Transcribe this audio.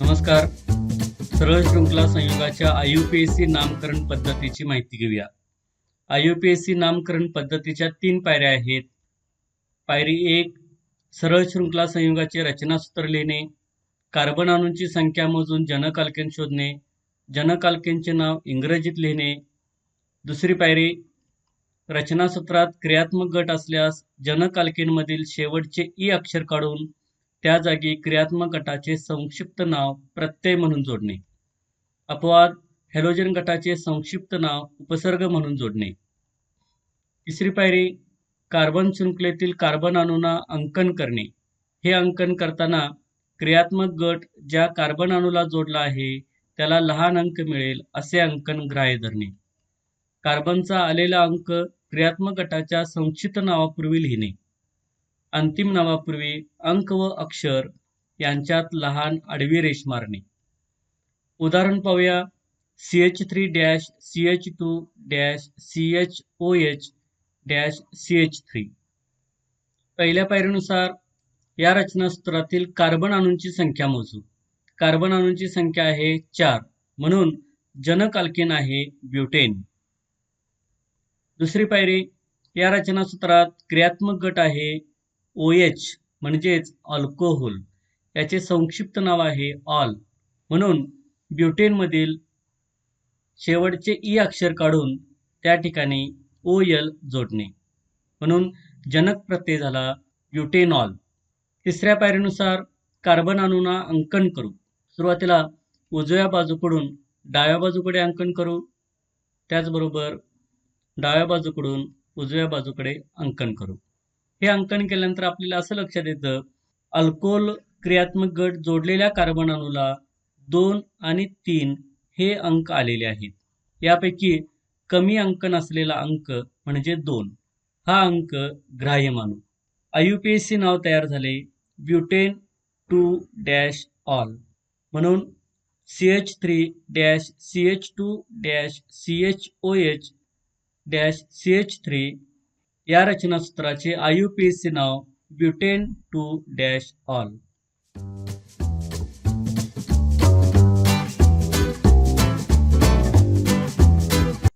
नमस्कार. सरळ शृंखला संयोगाच्या I U P S C नामकरण पद्धतीची माहिती घेऊया. I U P S C नामकरण पद्धतीच्या तीन पायऱ्या आहेत. पायरी एक सरळ शृंखला संयोगाचे रचनासूत्र लिहिणे कार्बन अणूंची संख्या मोजून जनकाल्केन शोधणे जनकाल्केनचे नाव इंग्रजीत लिहिणे. दुसरी पायरी रचनासूत्रात क्रियात्मक गट असल्यास जनकाल्केनमधील शेवटचे ई अक्षर काढून त्या जागी क्रियात्मक गटाचे संक्षिप्त नाव प्रत्यय म्हणून जोडणे. अपवाद हॅलोजन गटाचे संक्षिप्त नाव उपसर्ग म्हणून जोडणे. तिसरी पायरी कार्बन शृंखलेतील कार्बन अणूंना अंकन करणे. हे अंकन करताना क्रियात्मक गट ज्या कार्बन अणूला जोडला आहे त्याला लहान अंक मिळेल असे अंकन ग्राह्य धरणे. कार्बनचा आलेला अंक क्रियात्मक गटाच्या संक्षिप्त नावापूर्वी लिहिणे. अंतिम नावापूर्वी अंक व अक्षर यांच्यात लहान आडवी रेष मारणे. उदाहरण पाहूया. C H three dash C H two dash C H O H dash C H three पहिल्या पायरीनुसार या रचनासूत्रातील कार्बन अणूंची संख्या मोजू. कार्बन अणूंची संख्या आहे चार. म्हणून जनक आहे ब्युटेन. दुसरी पायरी. या रचनासूत्रात क्रियात्मक गट आहे ओ एच म्हणजेच अल्कोहोल याचे संक्षिप्त नाव आहे ऑल म्हणून ब्युटेनमधील शेवटचे ई अक्षर काढून त्या ठिकाणी ओ एल जोडणे. म्हणून जनक प्रत्यय झाला ब्युटेनॉल. तिसऱ्या पायरीनुसार कार्बन अणूंना अंकन करू. सुरुवातीला उजव्या बाजूकडून डाव्या बाजूकडे अंकन करू. त्याचबरोबर डाव्या बाजूकडून उजव्या बाजूकडे अंकन करू. हे अंकन केल्यानंतर आपल्याला असं लक्षात येतं अल्कोहोल क्रियात्मक गट जोडलेल्या कार्बन अणूला दोन आणि तीन हे अंक आलेले आहेत. यापैकी कमी अंकन असलेला अंक म्हणजे दोन. हा अंक ग्राह्य मानू. I U P S C नाव तयार झाले ब्युटेन टू डॅश ऑल. म्हणून C H three dash C H two dash C H O H dash C H three या रचनासूत्राचे I U P S C now butane two dash all.